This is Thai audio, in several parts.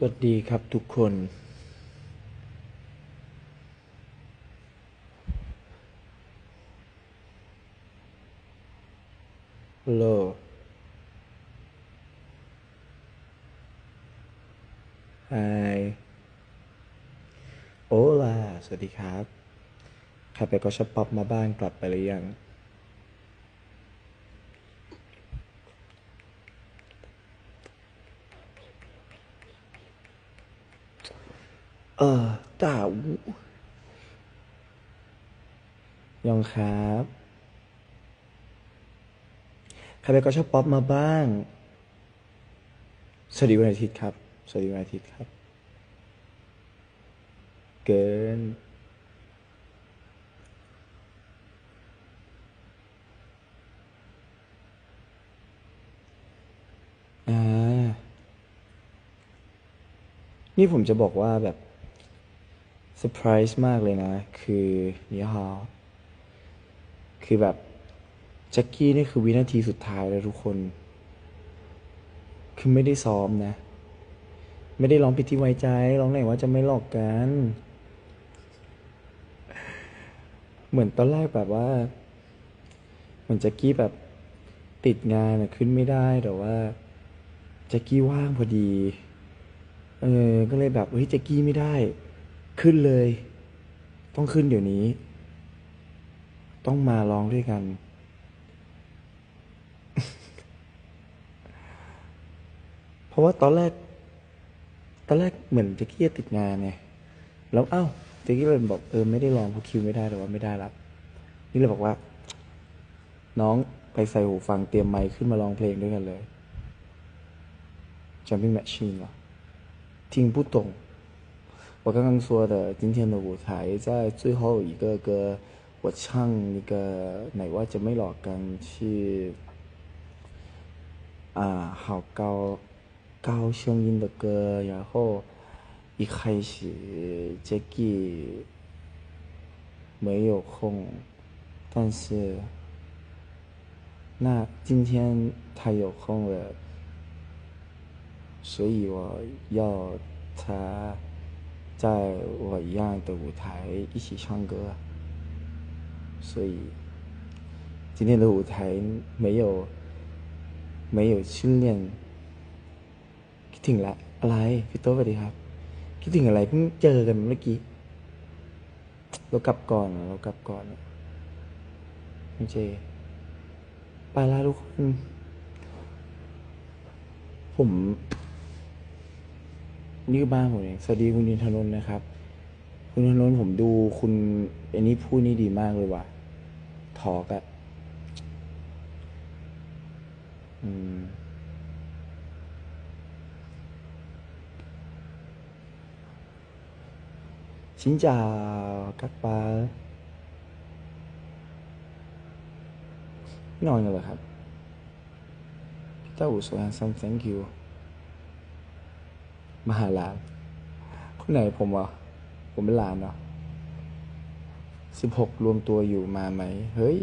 สวัสดีครับทุกคนฮัลโหลไฮ โอลา สวัสดีครับ ใครไปก็ชอบป๊อปมาบ้านกลับไปหรือยัง เออด่าวยองครับ ใครไปก็ชอบป๊อปมาบ้าง สวัสดีวันอาทิตย์ครับ สวัสดีวันอาทิตย์ครับ เกิน อ่า นี่ผมจะบอกว่าแบบ เซอร์ไพรส์มากเลยนะ คือนี่ฮาวคือแบบแจ็คกี้นี่คือวินาทีสุดท้ายแล้วทุกคน คือไม่ได้ซ้อมนะ ไม่ได้ร้องพิธีไว้ใจ ร้องไหนว่าจะไม่หลอกกัน เหมือนตอนแรกแบบว่า เหมือนแจ็คกี้แบบติดงานอะขึ้นไม่ได้แต่ว่าแจ็คกี้ว่างพอดี เออ ก็เลยแบบเฮ้ยแจ็กกี้ไม่ได้ ขึ้นเลย ต้องขึ้นเดี๋ยวนี้ ต้องมาร้องด้วยกัน เพราะว่าตอนแรก ตอนแรกเหมือนเจ๊กี้ติดงานไงแล้วเอา้าเจ๊กี้เลยบอกเออไม่ได้ลองเพราะคิวไม่ได้แต่ว่าไม่ได้รับนี่เลยบอกว่า น้องไปใส่หูฟังเตรียมไมค์ขึ้นมาร้องเพลงด้วยกันเลย Jumping Machine หรอทิ้งผู้ตรง 我刚刚说的今天的舞台，在最后一个歌，我唱那个《ไหนว่าจะไม่หลอกกัน》是啊，好高高声音的歌，然后一开始 Jackie 没有空，但是那今天他有空了。所以我要他 在我一样的舞台一起唱歌，所以今天的舞台没有没有训练。คิดถึงละอะไรพี่โต๊ะสวัสดีครับ คิดถึงอะไรเพิ่งเจอกันเมื่อกี้ เรากลับก่อนเรากลับก่อนโอเคไปแล้วทุกคน ผม นี่คือบ้านผมเองสวัสดีคุณนินทนนท์นะครับ คุณนินทนนท์ผมดูคุณอันนี้พูดนี่ดีมากเลยว่ะทอกอะอืม Xin chào các bạn นอนกันเหรอครับพี่เต้าอู่สวยซัม thank you มาหาหลานคนไหนผมอะผมเป็นหลานเนาะสิบหกรวมตัวอยู่มาไหม เฮ้ย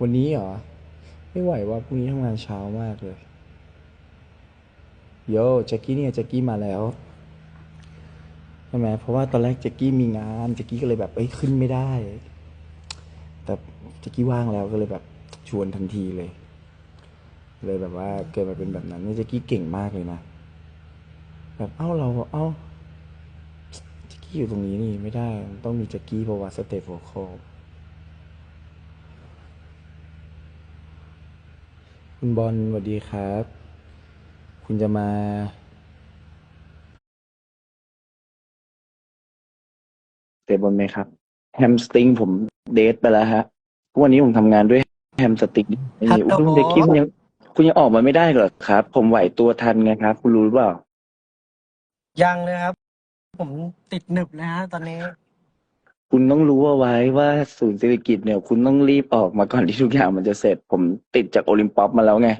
วันนี้เหรอ ไม่ไหวว่าพรุ่งนี้ทำงานเช้ามากเลย โยแจ็คกี้เนี่ยแจ็คกี้มาแล้วใช่ไหมเพราะว่าตอนแรกแจ็คกี้มีงานแจ็คกี้ก็เลยแบบเอ้ยขึ้นไม่ได้ แต่แจ็คกี้ว่างแล้วก็เลยแบบชวนทันทีเลย เลยแบบว่าเกิดมาเป็นแบบนั้นนี่แจ็คกี้เก่งมากเลยนะ แบบเอ้าเราเอ้าแจ็คกี้อยู่ตรงนี้นี่ไม่ได้ต้องมีแจ็คกี้เพราะว่าสเตปโวคอคุณบอลสวัสดีครับ คุณจะมาเตะบอลไหมครับ แฮมสติงผมเดทไปแล้วฮะทุกวันนี้ผมทำงานด้วยแฮมสติงไม่คุณเด็กคิมยัง คุณยังออกมาไม่ได้เหรอครับ ผมไหวตัวทันไงครับ คุณรู้หรือเปล่า ยังเลยครับ ผมติดหนึบเลยฮะตอนนี้ คุณต้องรู้เอาไว้ว่าศูนย์เศรษฐกิจเนี่ย คุณต้องรีบออกมาก่อนที่ทุกอย่างมันจะเสร็จ ผมติดจากโอลิมปอปมาแล้วไง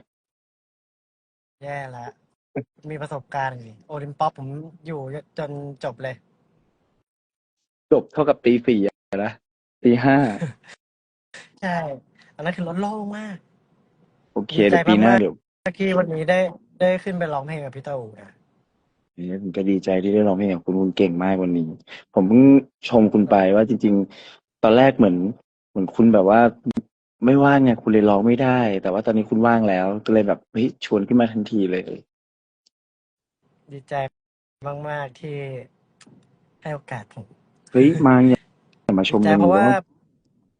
แย่แล้ว มีประสบการณ์นี่โอลิมปอปผมอยู่จนจบเลย จบเท่ากับตีสี่อะนะตีห้า ใช่ อันนั้นคือรถโล่งมาก โอเคดีใจเดี๋ยวปีหน้ามากๆเดี๋ยวเมื่อกี้วันนี้ได้ได้ขึ้นไปร้องเพลงกับพี่เต้าอูนะ เนี่ยผมก็ดีใจที่ได้ร้องเพลงกับคุณคุณเก่งมากวันนี้ ผมเพิ่งชมคุณไปว่าจริง ๆ ตอนแรกเหมือน เหมือนคุณแบบว่าไม่ว่างไงคุณเลยร้องไม่ได้ แต่ว่าตอนนี้คุณว่างแล้ว ก็เลยแบบเฮ้ยชวนขึ้นมาทันทีเลย ดีใจมาก ๆ ที่ให้โอกาสผม เฮ้ยมาอย่ามาชดีมใจกันเพราะว่า เนอะ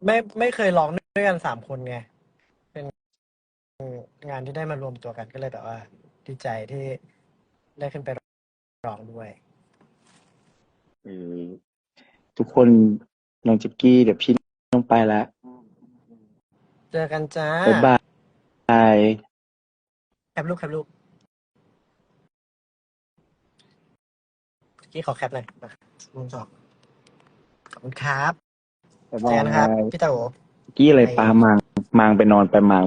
ไม่ไม่เคยร้องด้วยกันสามคนไง เป็นงานที่ได้มารวมตัวกันก็เลยแบบว่า ดีใจที่ได้ขึ้นไป ร้องด้วยเออทุกคนน้องแจ็กกี้เดี๋ยวพี่ต้องไปละเจอกันจ้าบ๊ายบายแคปรูปแคปรูปกี้ขอแคปหน่อยมามุมสองขอบคุณครับ บ๊ายเจบาอกันนะครับยพี่เต๋อกี้อะไรไปปลามางมางไปนอนไปมาง